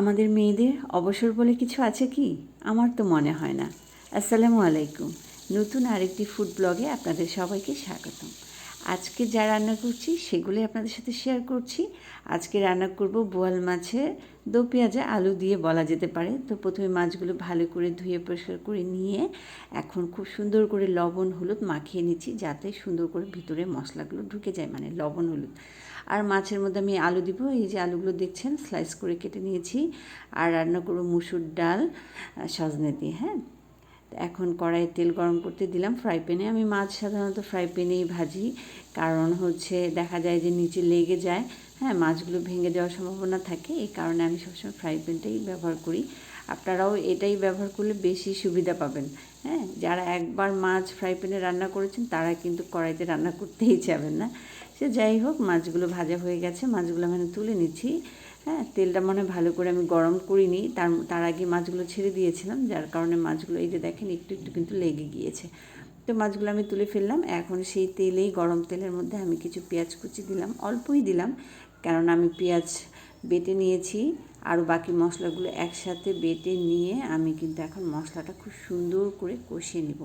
আমাদের মেয়েদের অবসর বলে কিছু আছে কি? আমার তো মনে হয় না। আসসালামু আলাইকুম। নতুন আরেকটি ফুড ব্লগে আপনাদের সবাইকে স্বাগতম। আজকে যা রান্না করছি সেগুলোই আপনাদের সাথে শেয়ার করছি। আজকে রান্না করব বোয়াল মাছের দো পেঁয়াজা আলু দিয়ে বলা যেতে পারে। তো প্রথমে মাছগুলো ভালো করে ধুয়ে পরিষ্কার করে নিয়ে এখন খুব সুন্দর করে লবণ, হলুদ মাখিয়ে নিচ্ছি যাতে সুন্দর করে ভিতরে মশলাগুলো ঢুকে যায় মানে লবণ, হলুদ। আর মাছের মধ্যে আমি আলু দিব। এই যে আলুগুলো দেখছেন স্লাইস করে কেটে নিয়েছি। আর রান্না করব মুসুর ডাল সজনে দিয়ে হ্যাঁ? এখন কড়াইয়ে তেল গরম করতে দিলাম ফ্রাই প্যানে আমি মাছ সাধারণত ফ্রাই প্যানেই ভাজি, কারণ হচ্ছে দেখা যায় যে নিচে লেগে যায়। হ্যাঁ মাছগুলো ভেঙে যাওয়ার সম্ভাবনা থাকে, এই কারণে আমি সবসময় ফ্রাই প্যানটাই ব্যবহার করি। আপনারাও এটাই ব্যবহার করলে বেশি সুবিধা পাবেন। হ্যাঁ যারা একবার মাছ ফ্রাই প্যানে রান্না করেছেন, তারা কিন্তু কড়াইতে রান্না করতেই যাবেন না। সে যাই হোক, মাছগুলো ভাজা হয়ে গেছে, মাছগুলো আমি তুলে নিচ্ছি। হ্যাঁ তেলটা মনে ভালো করে আমি গরম করিনি। তার তার আগে মাছগুলো ছেড়ে দিয়েছিলাম, যার কারণে মাছগুলো এই যে দেখেন, একটু একটু কিন্তু লেগে গিয়েছে। তো মাছগুলো আমি তুলে ফেললাম। এখন সেই তেলেই গরম তেলের মধ্যে আমি কিছু পেঁয়াজ কুচি দিলাম, অল্পই দিলাম। কারণ আমি পেঁয়াজ বেটে নিয়েছি আর বাকি মশলাগুলো একসাথে বেটে নিয়ে আমি কিন্তু এখন মশলাটা খুব সুন্দর করে কষিয়ে নিব।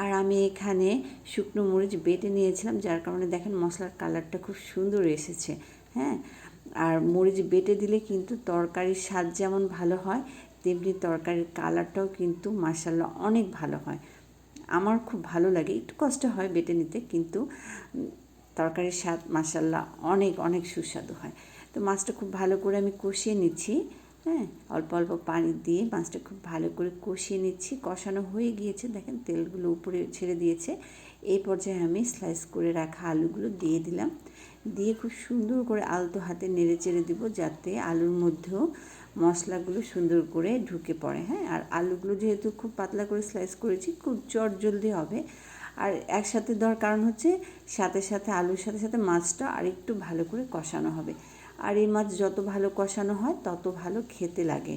আর আমি এখানে শুকনো মরিচ বেটে নিয়েছিলাম, যার কারণে দেখেন মশলার কালারটা খুব সুন্দর এসেছে হ্যাঁ? আর মরিচ বেটে দিলে কিন্তু তরকারির স্বাদ যেমন ভালো হয়, তেমনি তরকারির কালারটাও কিন্তু মাসাল্লাহ অনেক ভালো হয়। আমার খুব ভালো লাগে, একটু কষ্ট হয় বেটে নিতে, কিন্তু তরকারির স্বাদ মাসাল্লাহ অনেক অনেক সুস্বাদু হয়। তো মাছটা খুব ভালো করে আমি কষিয়ে নিচ্ছি হ্যাঁ? অল্প অল্প পানি দিয়ে মাছটা খুব ভালো করে কষিয়ে নিচ্ছি। কষানো হয়ে গিয়েছে, দেখেন তেলগুলো উপরে ছেড়ে দিয়েছে। এই পর্যায়ে আমি স্লাইস করে রাখা আলুগুলো দিয়ে দিলাম। দিয়ে খুব সুন্দর করে আলতো হাতে নেড়ে চেড়ে দিব যাতে আলুর মধ্যেও মশলাগুলো সুন্দর করে ঢুকে পড়ে হ্যাঁ? আর আলুগুলো যেহেতু খুব পাতলা করে স্লাইস করেছি, খুব চট জলদি হবে। আর একসাথে দেওয়ার কারণ হচ্ছে সাথে সাথে আলুর সাথে সাথে মাছটা আর একটু ভালো করে কষানো হবে। আর এই মাছ যত ভালো কষানো হয়, তত ভালো খেতে লাগে।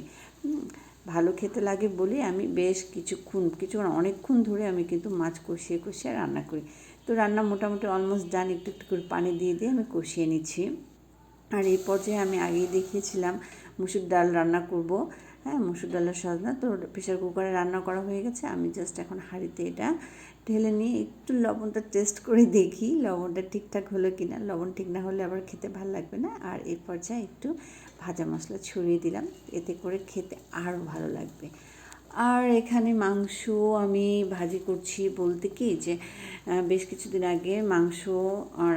ভালো খেতে লাগে বলে আমি বেশ কিছুক্ষণ কিছুক্ষণ অনেকক্ষণ ধরে আমি কিন্তু মাছ কষিয়ে কষিয়ে রান্না করি। তো রান্না মোটামুটি অলমোস্ট ডান একটু একটু করে পানি দিয়ে দিয়ে আমি কষিয়ে নিচ্ছি। আর এই পর্যায়ে আমি আগেই দেখিয়েছিলাম, মুসুর ডাল রান্না করব। হ্যাঁ মসুর ডালের সজনা তো প্রেশার কুকারে রান্না করা হয়ে গেছে। আমি জাস্ট এখন হাঁড়িতে এটা ঢেলে নিয়ে একটু লবণটা টেস্ট করে দেখি লবণটা ঠিকঠাক হলো কি না লবণ ঠিক না হলে আবার খেতে ভালো লাগবে না। আর এর পর্যায়ে একটু ভাজা মশলা ছড়িয়ে দিলাম। এতে করে খেতে আরও ভালো লাগবে। আর এখানে মাংস আমি ভাজি করছি বলতে কি যে বেশ কিছুদিন আগে মাংস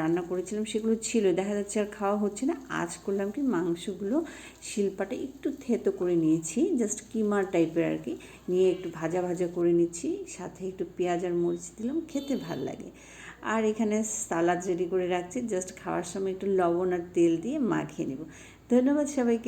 রান্না করেছিলাম সেগুলো ছিল। দেখা যাচ্ছে আর খাওয়া হচ্ছে না। আজ করলাম কি মাংসগুলো শিল্পাটা একটু থেতো করে নিয়েছি জাস্ট কিমার টাইপের আর কি। নিয়ে একটু ভাজা ভাজা করে নিচ্ছি, সাথে একটু পেঁয়াজ আর মরিচ দিলাম, খেতে ভালো লাগে। আর এখানে সালাদ রেডি করে রাখছি জাস্ট খাওয়ার সময় একটু লবণ আর তেল দিয়ে মাখিয়ে নেব। ধন্যবাদ সবাইকে।